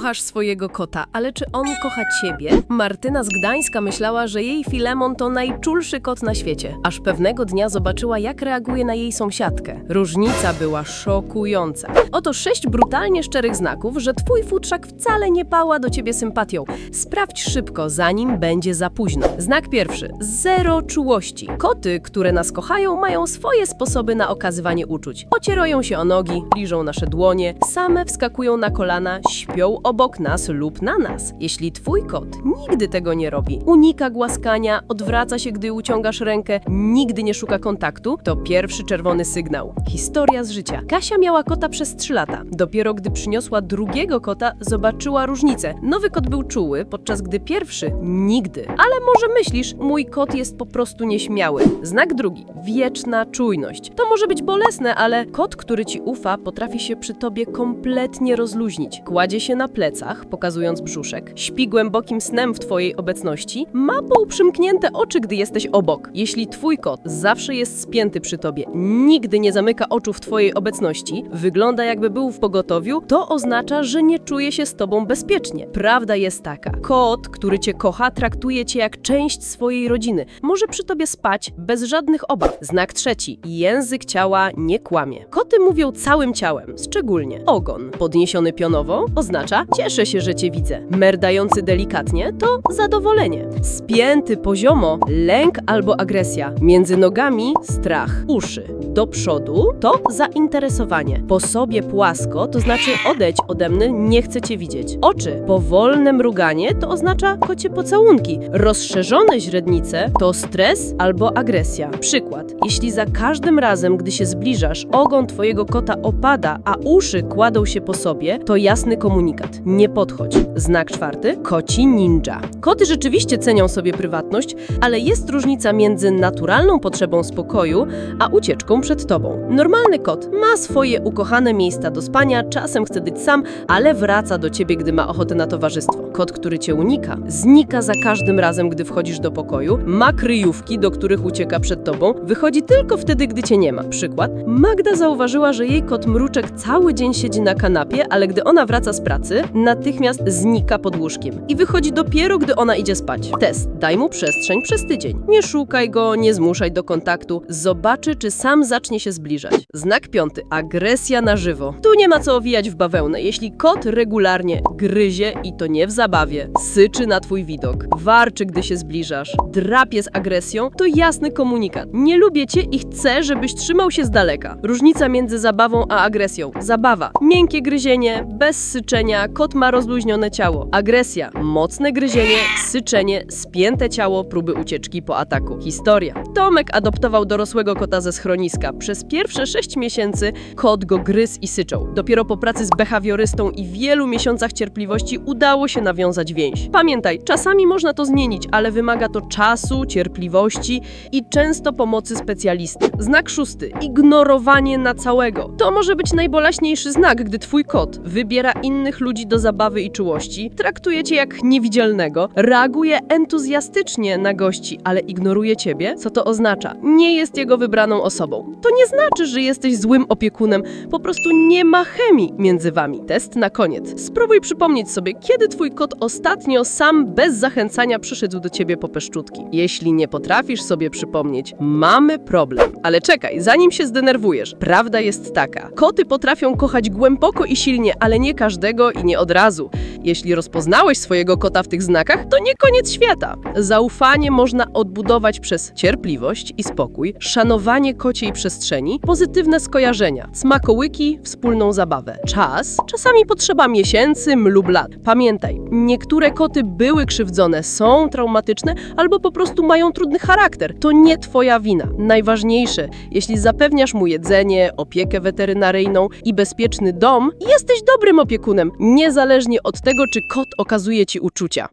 Kochasz swojego kota, ale czy on kocha ciebie? Martyna z Gdańska myślała, że jej Filemon to najczulszy kot na świecie, aż pewnego dnia zobaczyła, jak reaguje na jej sąsiadkę. Różnica była szokująca. Oto sześć brutalnie szczerych znaków, że twój futrzak wcale nie pała do ciebie sympatią. Sprawdź szybko, zanim będzie za późno. Znak pierwszy. Zero czułości. Koty, które nas kochają, mają swoje sposoby na okazywanie uczuć. Ocierają się o nogi, liżą nasze dłonie, same wskakują na kolana, śpią obok nas lub na nas. Jeśli twój kot nigdy tego nie robi, unika głaskania, odwraca się, gdy uciągasz rękę, nigdy nie szuka kontaktu, to pierwszy czerwony sygnał. Historia z życia. Kasia miała kota przez 3 lata. Dopiero gdy przyniosła drugiego kota, zobaczyła różnicę. Nowy kot był czuły, podczas gdy pierwszy nigdy. Ale może myślisz, mój kot jest po prostu nieśmiały. Znak drugi. Wieczna czujność. To może być bolesne, ale kot, który ci ufa, potrafi się przy tobie kompletnie rozluźnić. Kładzie się na plecach, pokazując brzuszek, śpi głębokim snem w twojej obecności, ma półprzymknięte oczy, gdy jesteś obok. Jeśli twój kot zawsze jest spięty przy tobie, nigdy nie zamyka oczu w twojej obecności, wygląda jakby był w pogotowiu, to oznacza, że nie czuje się z tobą bezpiecznie. Prawda jest taka. Kot, który cię kocha, traktuje cię jak część swojej rodziny. Może przy tobie spać bez żadnych obaw. Znak trzeci. Język ciała nie kłamie. Koty mówią całym ciałem, szczególnie ogon. Podniesiony pionowo oznacza cieszę się, że cię widzę. Merdający delikatnie to zadowolenie. Spięty poziomo lęk albo agresja. Między nogami strach. Uszy do przodu to zainteresowanie. Po sobie płasko to znaczy odejdź ode mnie, nie chcę cię widzieć. Oczy powolne mruganie to oznacza kocie pocałunki. Rozszerzone źrenice to stres albo agresja. Przykład. Jeśli za każdym razem, gdy się zbliżasz, ogon twojego kota opada, a uszy kładą się po sobie, to jasny komunikat. Nie podchodź. Znak czwarty. Koci ninja. Koty rzeczywiście cenią sobie prywatność, ale jest różnica między naturalną potrzebą spokoju, a ucieczką przed tobą. Normalny kot ma swoje ukochane miejsca do spania, czasem chce być sam, ale wraca do ciebie, gdy ma ochotę na towarzystwo. Kot, który cię unika, znika za każdym razem, gdy wchodzisz do pokoju, ma kryjówki, do których ucieka przed tobą, wychodzi tylko wtedy, gdy cię nie ma. Przykład. Magda zauważyła, że jej kot mruczek cały dzień siedzi na kanapie, ale gdy ona wraca z pracy, natychmiast znika pod łóżkiem i wychodzi dopiero, gdy ona idzie spać. Test. Daj mu przestrzeń przez tydzień. Nie szukaj go, nie zmuszaj do kontaktu. Zobaczy, czy sam zacznie się zbliżać. Znak piąty. Agresja na żywo. Tu nie ma co owijać w bawełnę. Jeśli kot regularnie gryzie i to nie w zabawie, syczy na twój widok, warczy, gdy się zbliżasz, drapie z agresją, to jasny komunikat. Nie lubię cię i chcę, żebyś trzymał się z daleka. Różnica między zabawą a agresją. Zabawa. Miękkie gryzienie, bez syczenia, kot ma rozluźnione ciało. Agresja. Mocne gryzienie, syczenie, spięte ciało, próby ucieczki po ataku. Historia. Tomek adoptował dorosłego kota ze schroniska. Przez pierwsze 6 miesięcy kot go gryzł i syczał. Dopiero po pracy z behawiorystą i wielu miesiącach cierpliwości udało się nawiązać więź. Pamiętaj, czasami można to zmienić, ale wymaga to czasu, cierpliwości i często pomocy specjalisty. Znak szósty. Ignorowanie na całego. To może być najboleśniejszy znak, gdy twój kot wybiera innych ludzi do zabawy i czułości, traktuje cię jak niewidzialnego, reaguje entuzjastycznie na gości, ale ignoruje ciebie. Co to oznacza? Nie jest jego wybraną osobą. To nie znaczy, że jesteś złym opiekunem, po prostu nie ma chemii między wami. Test na koniec. Spróbuj przypomnieć sobie, kiedy twój kot ostatnio sam bez zachęcania przyszedł do ciebie po peszczutki. Jeśli nie potrafisz sobie przypomnieć, mamy problem. Ale czekaj, zanim się zdenerwujesz, prawda jest taka. Koty potrafią kochać głęboko i silnie, ale nie każdego i nie od razu. Jeśli rozpoznałeś swojego kota w tych znakach, to nie koniec świata. Zaufanie można odbudować przez cierpliwość i spokój, szanowanie kociej przestrzeni, pozytywne skojarzenia, smakołyki, wspólną zabawę. Czas czasami potrzeba miesięcy lub lat. Pamiętaj, niektóre koty były krzywdzone, są traumatyczne albo po prostu mają trudny charakter. To nie twoja wina. Najważniejsze, jeśli zapewniasz mu jedzenie, opiekę weterynaryjną i bezpieczny dom, jesteś dobrym opiekunem, niezależnie od tego, czy kot okazuje ci uczucia.